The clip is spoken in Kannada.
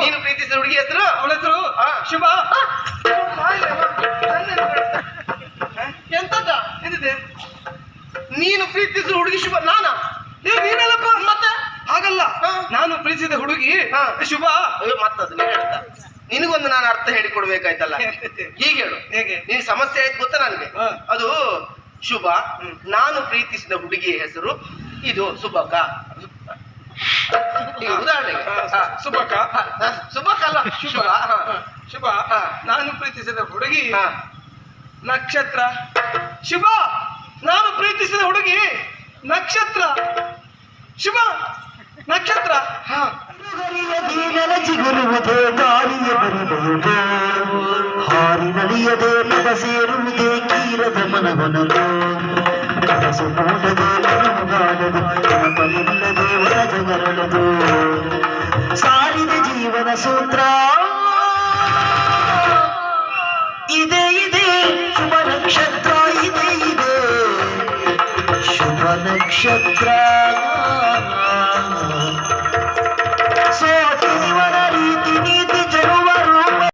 ನೀನು ಪ್ರೀತಿಸಿದ ಹುಡುಗಿ ಹೆಸರು? ಅವಳ ಹೆಸರು. ಶುಭ. ಎಂತದ ಎಂತಿದೆ? ನೀನು ಪ್ರೀತಿಸಿದ ಹುಡುಗಿ ಶುಭ ನಾನ? ನೀನಲ್ಲಪ್ಪ. ಮತ್ತೆ? ಹಾಗಲ್ಲ. ನಾನು ಪ್ರೀತಿಸಿದ ಹುಡುಗಿ. ಶುಭ. ಮತ್ತದು ನೀನು ಹೇಳ್ತಾ. ನಿನಗೊಂದು ನಾನು ಅರ್ಥ ಹೇಳಿಕೊಡ್ಬೇಕಾಯ್ತಲ್ಲ? ಹೀಗೆ? ಹೇಳು. ಹೇಗೆ? ನಿನ್ ಸಮಸ್ಯೆ ಆಯ್ತು ಗೊತ್ತಾ ನನಗೆ. ಅದು ಶುಭ. ನಾನು ಪ್ರೀತಿಸಿದ ಹುಡುಗಿಯ ಹೆಸರು ಇದು ಸುಬಕ. ಈಗ ಉದಾಹರಣೆಗೆ. ಹಾ. ಸುಬಕ ಅಲ್ಲ. ಶುಭ. ಹಾ. ಶುಭ. ಹಾ. ನಾನು ಪ್ರೀತಿಸಿದ ಹುಡುಗಿ. ಹಾ. ನಕ್ಷತ್ರ. ಶುಭ. ನಾನು ಪ್ರೀತಿಸಿದ ಹುಡುಗಿ. ನಕ್ಷತ್ರ. ಶುಭ. ನಕ್ಷತ್ರ. ಹಾ. ದೀನರ ಚಿಗುರುವುದೇ ಗಾಳಿಯ ಬರಬಹುದು ಹಾರಿ ನಲಿಯದೆ ನೆಲ ಸೇರುವುದೇ ಕೀರದ ಮನವನಲು ಕನಸು ಮೂಡದೆ ಮನಗಾಲದು ನೆನಪಲಿಲ್ಲದೆ ದೊರಳದು ಸಾರಿದ ಜೀವನ ಸೂತ್ರ ಇದೆ ಇದೆ ಶುಭ ನಕ್ಷತ್ರ ಇದೆ ಇದೆ ಶುಭ ನಕ್ಷತ್ರ ಸೋತಿವನ